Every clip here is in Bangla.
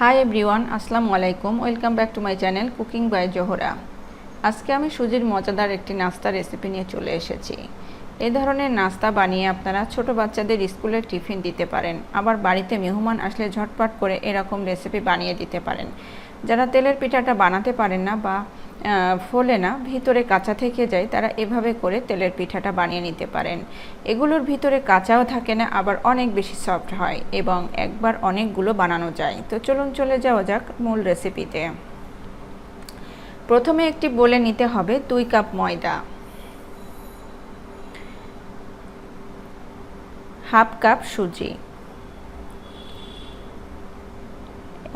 হাই এভরিওয়ান আসসালামু আলাইকুম welcome back to my channel cooking by Zohra আজকে আমি সুজির মজাদার একটি নাস্তা রেসিপি নিয়ে চলে এসেছি। এ ধরনের নাস্তা বানিয়ে আপনারা ছোট বাচ্চাদের স্কুলের টিফিন দিতে পারেন, আবার বাড়িতে মেহমান আসলে ঝটপট করে এরকম রেসিপি বানিয়ে দিতে পারেন। যারা তেলের পিঠাটা বানাতে পারেন না বা ফোলে না, ভিতরে কাঁচা থেকে যায়, তারা এভাবে করে তেলের পিঠাটা বানিয়ে নিতে পারেন। এগুলোর ভিতরে কাঁচাও থাকে না, আবার অনেক বেশি সফট হয় এবং একবার অনেকগুলো বানানো যায়। তো চলুন চলে যাওয়া যাক মূল রেসিপিতে প্রথমে একটি বলে নিতে হবে দুই কাপ ময়দা। হাফ কাপ সুজি।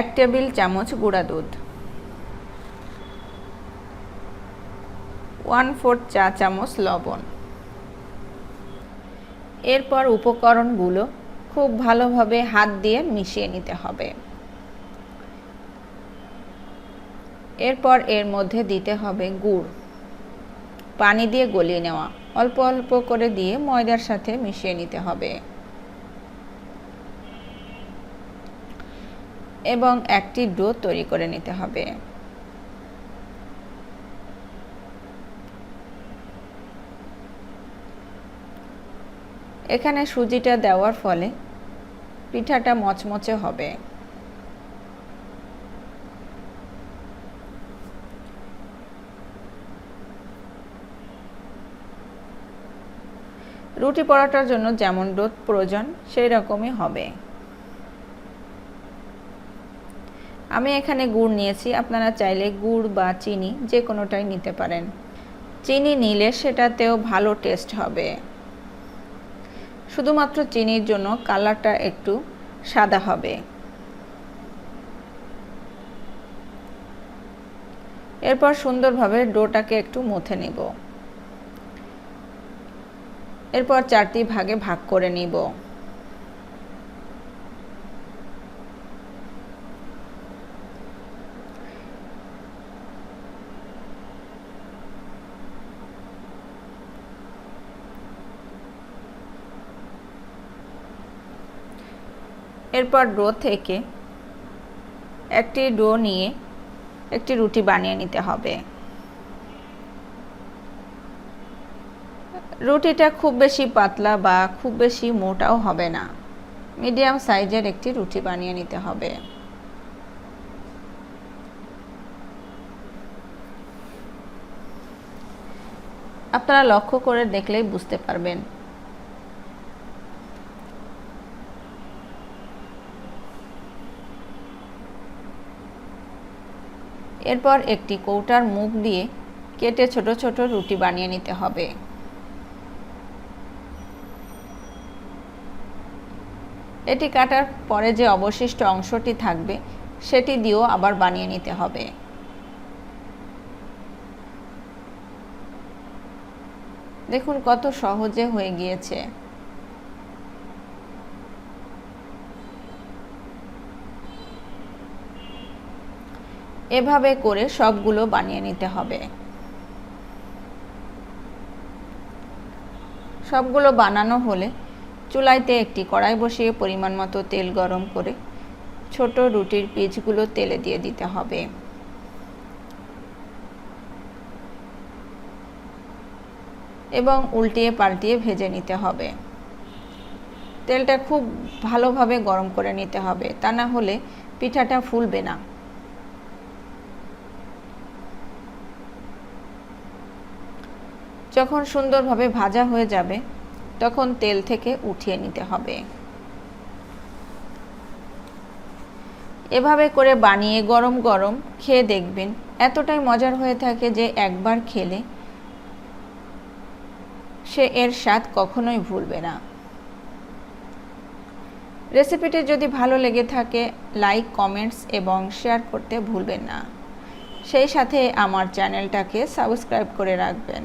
এক টেবিল চামচ গুঁড়া দুধ। ওয়ান ফোর্থ চা চামচ লবণ। এরপর উপকরণগুলো খুব ভালোভাবে হাত দিয়ে মিশিয়ে নিতে হবে। এরপর এর মধ্যে দিতে হবে গুড়। পানি দিয়ে গলিয়ে নেওয়া। অল্প অল্প করে দিয়ে ময়দার সাথে মিশিয়ে নিতে হবে। এবং একটি ডো তৈরি করে নিতে হবে। এখানে সুজিটা দেওয়ার ফলে পিঠাটা মচমচে হবে। রুটি পরোটার জন্য যেমন রোদ প্রয়োজন, সেই রকমই হবে। আমি এখানে গুড় নিয়েছি, আপনারা চাইলে গুড় বা চিনি যে কোনোটাই নিতে পারেন। চিনি নিলে সেটাতেও ভালো টেস্ট হবে। শুধুমাত্র চিনির জন্য কালারটা একটু সাদা হবে। এরপর সুন্দরভাবে ডোটাকে একটু মুথে নিব। এরপর চারটি ভাগে ভাগ করে নিব। এরপর ডো থেকে একটি ডো নিয়ে একটি রুটি বানিয়ে নিতে হবে। রুটিটা খুব বেশি পাতলা বা খুব বেশি মোটাও হবে না। মিডিয়াম সাইজের একটি রুটি বানিয়ে নিতে হবে। আপনারা লক্ষ্য করে দেখলেই বুঝতে পারবেন এরপর একটি কৌটার মুখ দিয়ে কেটে ছোট ছোট রুটি বানিয়ে নিতে হবে। এটি কাটার পরে যে অবশিষ্ট অংশটি থাকবে, সেটি দিয়েও আবার বানিয়ে নিতে হবে। দেখুন কত সহজে হয়ে গিয়েছে। এভাবে করে সবগুলো বানিয়ে নিতে হবে। সবগুলো বানানো হলে চুলাইতে একটি কড়াই বসিয়ে পরিমাণ মতো তেল গরম করে ছোট রুটির পিচগুলো তেলে দিয়ে দিতে হবে। এবং উল্টিয়ে পাল্টিয়ে ভেজে নিতে হবে। তেলটা খুব ভালোভাবে গরম করে নিতে হবে, তা না হলে পিঠাটা ফুলবে না। যখন সুন্দরভাবে ভাজা হয়ে যাবে, তখন তেল থেকে উঠিয়ে নিতে হবে। এভাবে করে বানিয়ে গরম গরম খেয়ে দেখবেন, এতটাই মজার হয়ে থাকে যে একবার খেলে সে এর স্বাদ কখনোই ভুলবে না। রেসিপিটি যদি ভালো লেগে থাকে, লাইক, কমেন্টস এবং শেয়ার করতে ভুলবেন না। সেই সাথে আমার চ্যানেলটাকে সাবস্ক্রাইব করে রাখবেন।